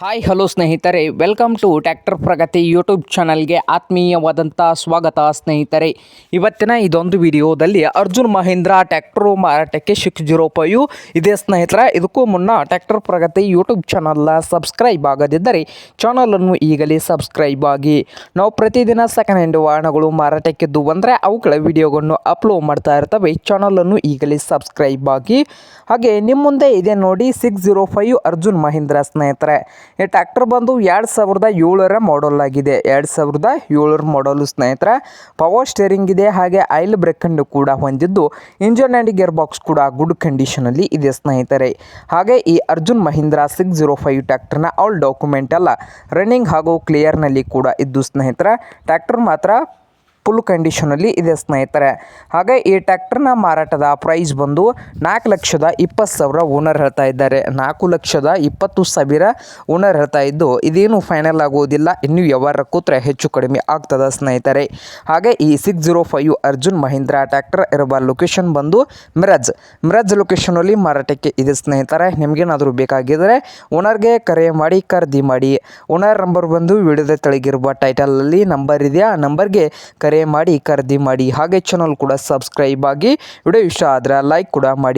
Hi hello ಸ್ನೇಹಿತರೆ. Welcome to tractor Pragati YouTube ಚಾನಲ್ಗೆ ಆತ್ಮೀಯವಾದಂಥ ಸ್ವಾಗತ ಸ್ನೇಹಿತರೆ. ಇವತ್ತಿನ ಇದೊಂದು ವಿಡಿಯೋದಲ್ಲಿ ಅರ್ಜುನ್ ಮಹೇಂದ್ರ ಟ್ಯಾಕ್ಟ್ರು ಮಾರಾಟಕ್ಕೆ ಸಿಕ್ಸ್ ಜೀರೋ ಫೈವ್ ಇದೆ ಸ್ನೇಹಿತರ, ಇದಕ್ಕೂ ಮುನ್ನ ಟ್ಯಾಕ್ಟರ್ ಪ್ರಗತಿ ಯೂಟ್ಯೂಬ್ ಚಾನಲ್ನ ಸಬ್ಸ್ಕ್ರೈಬ್ ಆಗದಿದ್ದರೆ ಚಾನಲನ್ನು ಈಗಲೇ ಸಬ್ಸ್ಕ್ರೈಬ್ ಆಗಿ. ನಾವು ಪ್ರತಿದಿನ ಸೆಕೆಂಡ್ ಹ್ಯಾಂಡ್ ವಾಹನಗಳು ಮಾರಾಟಕ್ಕಿದ್ದು ಬಂದರೆ ಅವುಗಳ ವಿಡಿಯೋಗಳನ್ನು ಅಪ್ಲೋಡ್ ಮಾಡ್ತಾ ಇರ್ತವೆ. ಚಾನಲನ್ನು ಈಗಲೇ ಸಬ್ಸ್ಕ್ರೈಬ್ ಆಗಿ. ಹಾಗೆ ನಿಮ್ಮ ಮುಂದೆ ಇದೆ ನೋಡಿ six zero five Arjun Mahindra ಸ್ನೇಹಿತರೆ. ಈ ಟ್ರ್ಯಾಕ್ಟರ್ ಬಂದು ಎರಡು ಸಾವಿರದ ಏಳರ ಮಾಡಲ್ ಆಗಿದೆ. ಎರಡು ಸಾವಿರದ ಏಳರ ಮಾಡಲು ಸ್ನೇಹಿತರೆ ಪವರ್ ಸ್ಟೇರಿಂಗ್ ಇದೆ, ಹಾಗೆ ಆಯಿಲ್ ಬ್ರೇಕನ್ನು ಕೂಡ ಹೊಂದಿದ್ದು ಇಂಜನ್ ಆ್ಯಂಡ್ ಗೇರ್ ಬಾಕ್ಸ್ ಕೂಡ ಗುಡ್ ಕಂಡೀಷನಲ್ಲಿ ಇದೆ ಸ್ನೇಹಿತರೆ. ಹಾಗೆ ಈ Arjun Mahindra six zero five ಟ್ಯಾಕ್ಟರ್ನ all document ಎಲ್ಲ ರನ್ನಿಂಗ್ ಹಾಗೂ ಕ್ಲಿಯರ್ನಲ್ಲಿ ಕೂಡ ಇದ್ದು ಸ್ನೇಹಿತರೆ ಟ್ಯಾಕ್ಟರ್ ಮಾತ್ರ ಫುಲ್ ಕಂಡೀಷನಲ್ಲಿ ಇದೆ ಸ್ನೇಹಿತರೆ. ಹಾಗೆ ಈ ಟ್ಯಾಕ್ಟರ್ನ ಮಾರಾಟದ ಪ್ರೈಸ್ ಬಂದು ನಾಲ್ಕು ಲಕ್ಷದ ಇಪ್ಪತ್ತು ಸಾವಿರ ಓನರ್ ಹೇಳ್ತಾ ಇದ್ದಾರೆ. ನಾಲ್ಕು ಲಕ್ಷದ ಇಪ್ಪತ್ತು ಸಾವಿರ ಓನರ್ ಹೇಳ್ತಾ ಇದ್ದು, ಇದೇನು ಫೈನಲ್ ಆಗುವುದಿಲ್ಲ ಇನ್ನು ವ್ಯವಹಾರ ಕೂತ್ರೆ ಹೆಚ್ಚು ಕಡಿಮೆ ಆಗ್ತದೆ ಸ್ನೇಹಿತರೆ. ಹಾಗೆ ಈ six zero five Arjun Mahindra tractor ಇರುವ ಲೊಕೇಶನ್ ಬಂದು ಮಿರಜ್. ಮಿರಜ್ ಲೊಕೇಶನಲ್ಲಿ ಮಾರಾಟಕ್ಕೆ ಇದೆ ಸ್ನೇಹಿತರೆ. ನಿಮಗೇನಾದರೂ ಬೇಕಾಗಿದ್ದರೆ ಓನರ್ಗೆ ಕರೆ ಮಾಡಿ, ಖರೀದಿ ಮಾಡಿ. ಓನರ್ ನಂಬರ್ ಬಂದು ವಿಡಿಯೋದ ತೆಳಗಿರುವ ಟೈಟಲಲ್ಲಿ ನಂಬರ್ ಇದೆಯಾ? ಆ ನಂಬರ್ಗೆ ಕರೆ ಮಾಡಿ ಖರೀದಿ ಮಾಡಿ ಹಾಗೆ ಚಾನಲ್ ಕೂಡ ಸಬ್ಸ್ಕ್ರೈಬ್ ಆಗಿ ವಿಡಿಯೋ ಇಷ್ಟ ಆದರೆ ಲೈಕ್ ಕೂಡ ಮಾಡಿ.